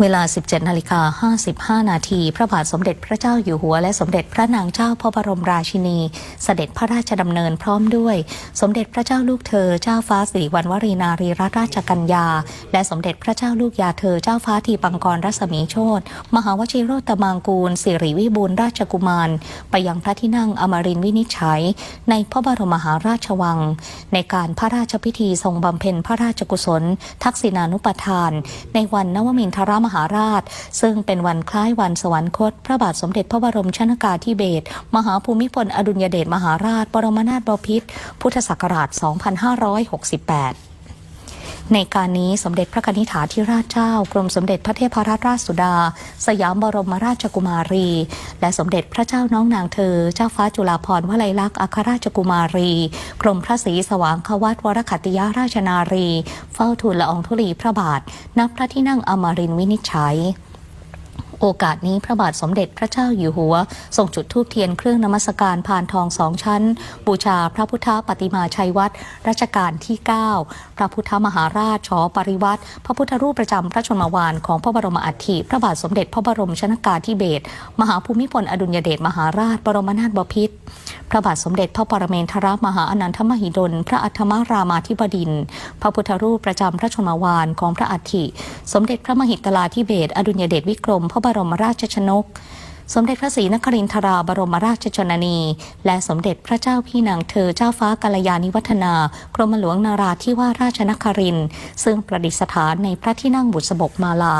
เวลา 17 นาฬิกา 55 นาที พระบาทสมเด็จพระเจ้าอยู่หัว และสมเด็จพระนางเจ้าพระบรมราชินี เสด็จพระราชดำเนินพร้อมด้วย สมเด็จพระเจ้าลูกเธอ เจ้าฟ้าสิริวัณวรีนารีรัตนราชกัญญา และสมเด็จพระเจ้าลูกยาเธอ เจ้าฟ้าทีปังกรรัศมีโชตมหาวชิโรตมางกูล สิริวิบูลราชกุมาร ไปยังพระที่นั่งอมรินวินิจฉัย ในพระบรมมหาราชวัง ในการพระราชพิธีทรงบำเพ็ญพระราชกุศล ทักษิณานุปทาน ในวันนวมินทรมมหาราช ซึ่งเป็นวันคล้ายวันสวรรคต พระบาทสมเด็จพระบรมชนากาธิเบศรมหาภูมิพลอดุลยเดชมหาราชบรมนาถบพิตรพุทธศักราช 2568 ในการนี้สมเด็จพระนิธิถาธิราชเจ้ากรมสมเด็จพระเทพรัตนราชสุดา สยามบรมราชกุมารี และสมเด็จพระเจ้าน้องนางเธอ เจ้าฟ้าจุฬาภรณ์วลัยลักษณ์อัครราชกุมารี กรมพระศรีสว่างควัตวรคัตติยราชนารี เฝ้าทูลละอองธุลีพระบาท นับพระที่นั่งอมรินวินิจฉัย โอกาสนี้พระบาทสมเด็จพระเจ้าอยู่หัว ทรงจุดธูปเทียนเครื่องนมัสการพานทองสองชั้น บูชาพระพุทธปฏิมาชัยวัดรัชกาลที่ 9 พระพุทธมหาราชชอปริวัติพระพุทธรูปประจำพระชนมวานของพระบรมอัฐิพระบาทสมเด็จพระบรมชนากาธิเบศรมหาภูมิพลอดุลยเดชมหาราช บรมนาถบพิตรพระบาทสมเด็จพระปรเมนทรมหาอนันทมหิดล พระอัฏฐมารามาธิบดิน พระพุทธรูปประจำพระชนมวานของพระอัฐิ สมเด็จพระมหิตลาธิเบศรอดุลยเดชวิกรมพระบรมราชชนก สมเด็จพระศรีนครินทราบรมราชชนนี และสมเด็จพระเจ้าพี่นางเธอเจ้าฟ้ากัลยาณิวัฒนากรมหลวงนาราธิวาสราชนครินทร์ซึ่งประดิษฐานในพระที่นั่งบุษบกมาลา